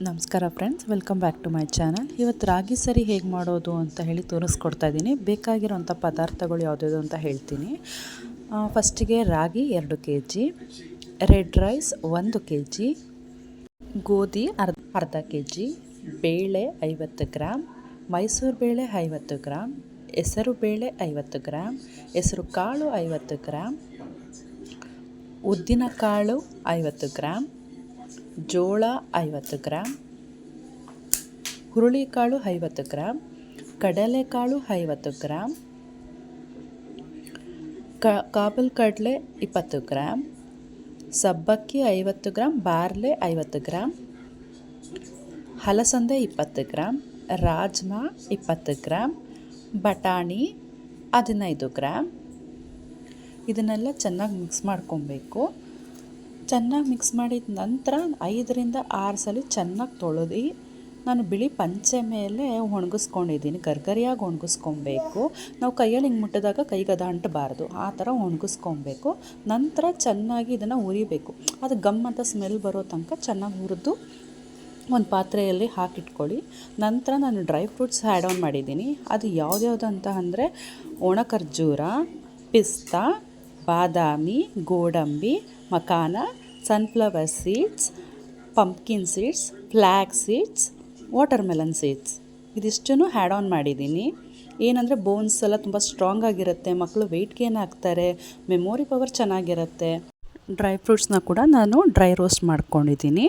ನಮಸ್ಕಾರ friends welcome back to my channel ಇವತ್ತು ರಾಗಿ ಸರಿ ಹೇಗೆ ಮಾಡೋದು ಅಂತ ಹೇಳಿ ತೋರಿಸ್ಕೊಡ್ತಾ ಇದ್ದೀನಿ ಬೇಕಾಗಿರೋಂಥ ಪದಾರ್ಥಗಳು ಯಾವುದ್ಯಾವುದು ಅಂತ ಹೇಳ್ತೀನಿ. ಫಸ್ಟಿಗೆ ರಾಗಿ ಎರಡು ಕೆ ಜಿ ರೆಡ್ ರೈಸ್ ಒಂದು ಕೆ ಜಿ ಗೋಧಿ ಅರ್ಧ ಅರ್ಧ ಕೆ ಜಿ ಬೇಳೆ ಐವತ್ತು ಗ್ರಾಮ್ ಮೈಸೂರು ಬೇಳೆ ಐವತ್ತು ಗ್ರಾಮ್ ಹೆಸರು ಬೇಳೆ ಐವತ್ತು ಗ್ರಾಮ್ ಹೆಸರು ಕಾಳು ಐವತ್ತು ಗ್ರಾಮ್ ಉದ್ದಿನ ಕಾಳು ಐವತ್ತು ಗ್ರಾಮ್ ಜೋಳ ಐವತ್ತು ಗ್ರಾಮ್ ಹುರುಳಿಕಾಳು ಐವತ್ತು ಗ್ರಾಮ್ ಕಡಲೆಕಾಳು ಐವತ್ತು ಗ್ರಾಮ್ ಕ ಕಾಬಲ್ ಕಡಲೆ ಇಪ್ಪತ್ತು ಗ್ರಾಮ್ ಸಬ್ಬಕ್ಕಿ ಐವತ್ತು ಗ್ರಾಮ್ ಬಾರ್ಲೆ ಐವತ್ತು ಗ್ರಾಮ್ ಹಲಸಂದೆ ಇಪ್ಪತ್ತು ಗ್ರಾಮ್ ರಾಜ್ಮಾ ಇಪ್ಪತ್ತು ಗ್ರಾಮ್ ಬಟಾಣಿ ಹದಿನೈದು ಗ್ರಾಮ್ ಇದನ್ನೆಲ್ಲ ಚೆನ್ನಾಗಿ ಮಿಕ್ಸ್ ಮಾಡ್ಕೊಬೇಕು. ಚೆನ್ನಾಗಿ ಮಿಕ್ಸ್ ಮಾಡಿದ ನಂತರ ಐದರಿಂದ ಆರು ಸಲ ಚೆನ್ನಾಗಿ ತೊಳೆದು ನಾನು ಬಿಳಿ ಪಂಚೆ ಮೇಲೆ ಒಣಗಿಸ್ಕೊಂಡಿದ್ದೀನಿ. ಗರ್ಗರಿಯಾಗಿ ಒಣಗಿಸ್ಕೊಬೇಕು. ನಾವು ಕೈಯಲ್ಲಿ ಹಿಂಗೆ ಮುಟ್ಟಿದಾಗ ಕೈಗೆ ಅದು ಅಂಟಬಾರ್ದು. ಆ ಥರ ಒಣಗಿಸ್ಕೊಬೇಕು. ನಂತರ ಚೆನ್ನಾಗಿ ಇದನ್ನು ಉರಿಬೇಕು ಅದು ಗಮ್ ಅಂತ ಸ್ಮೆಲ್ ಬರೋ ತನಕ ಚೆನ್ನಾಗಿ ಹುರಿದು ಒಂದು ಪಾತ್ರೆಯಲ್ಲಿ ಹಾಕಿಟ್ಕೊಳ್ಳಿ. ನಂತರ ನಾನು ಡ್ರೈ ಫ್ರೂಟ್ಸ್ ಆ್ಯಡ್ ಆನ್ ಮಾಡಿದ್ದೀನಿ. ಅದು ಯಾವ್ದ್ಯಾವ್ದು ಅಂತ ಅಂದರೆ ಒಣ ಖರ್ಜೂರ ಪಿಸ್ತಾ, ಬಾದಾಮಿ, ಗೋಡಂಬಿ ಮಕಾನ sunflower seeds pumpkin seeds flax seeds watermelon seeds ಇದಿಷ್ಟನ್ನು ಹ್ಯಾಡ್ ಆನ್ ಮಾಡಿದ್ದೀನಿ. ಏನಂದರೆ ಬೋನ್ಸ್ ಎಲ್ಲ ತುಂಬ ಸ್ಟ್ರಾಂಗ್ ಆಗಿರುತ್ತೆ ಮಕ್ಕಳು ವೆಯ್ಟ್ ಗೇನ್ ಆಗ್ತಾರೆ ಮೆಮೊರಿ ಪವರ್ ಚೆನ್ನಾಗಿರುತ್ತೆ. ಡ್ರೈ ಫ್ರೂಟ್ಸ್ನ ಕೂಡ ನಾನು ಡ್ರೈ ರೋಸ್ಟ್ ಮಾಡ್ಕೊಂಡಿದ್ದೀನಿ.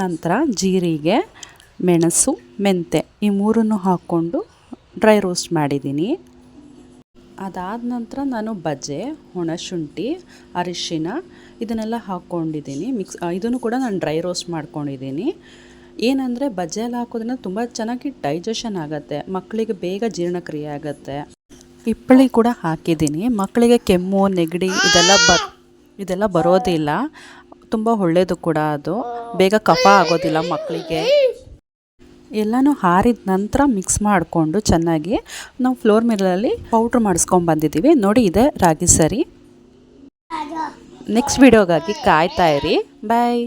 ನಂತರ ಜೀರಿಗೆ, ಮೆಣಸು ಮೆಂತೆ ಈ ಮೂರನ್ನು ಹಾಕ್ಕೊಂಡು ಡ್ರೈ ರೋಸ್ಟ್ ಮಾಡಿದ್ದೀನಿ. ಅದಾದ ನಂತರ ನಾನು ಬಜೆ ಒಣಶುಂಠಿ ಅರಿಶಿನ ಇದನ್ನೆಲ್ಲ ಹಾಕ್ಕೊಂಡಿದ್ದೀನಿ. ಮಿಕ್ಸ್ ಇದನ್ನು ಕೂಡ ನಾನು ಡ್ರೈ ರೋಸ್ಟ್ ಮಾಡ್ಕೊಂಡಿದ್ದೀನಿ. ಏನಂದರೆ ಬಜೆಯಲ್ಲಿ ಹಾಕೋದ್ರಿಂದ ತುಂಬ ಚೆನ್ನಾಗಿ ಡೈಜೆಷನ್ ಆಗುತ್ತೆ, ಮಕ್ಕಳಿಗೆ ಬೇಗ ಜೀರ್ಣಕ್ರಿಯೆ ಆಗುತ್ತೆ. ಹಿಪ್ಪಳಿ ಕೂಡ ಹಾಕಿದ್ದೀನಿ. ಮಕ್ಕಳಿಗೆ ಕೆಮ್ಮು, ನೆಗಡಿ ಇದೆಲ್ಲ ಬ ಇದೆಲ್ಲ ಬರೋದಿಲ್ಲ. ತುಂಬ ಒಳ್ಳೆಯದು ಕೂಡ ಅದು. ಬೇಗ ಕಫ ಆಗೋದಿಲ್ಲ ಮಕ್ಕಳಿಗೆ. ಎಲ್ಲನೂ ಹಾರಿದ ನಂತರ ಮಿಕ್ಸ್ ಮಾಡಿಕೊಂಡು ಚೆನ್ನಾಗಿ ನಾವು ಫ್ಲೋರ್ ಮಿಲ್ಲಲ್ಲಿ ಪೌಡ್ರ್ ಮಾಡಿಸ್ಕೊಂಡು ಬಂದಿದ್ದೀವಿ. ನೋಡಿ, ಇದೆ ರಾಗಿ ಸರಿ. ನೆಕ್ಸ್ಟ್ ವಿಡಿಯೋಗಾಗಿ ಕಾಯ್ತಾ ಇರಿ. ಬಾಯ್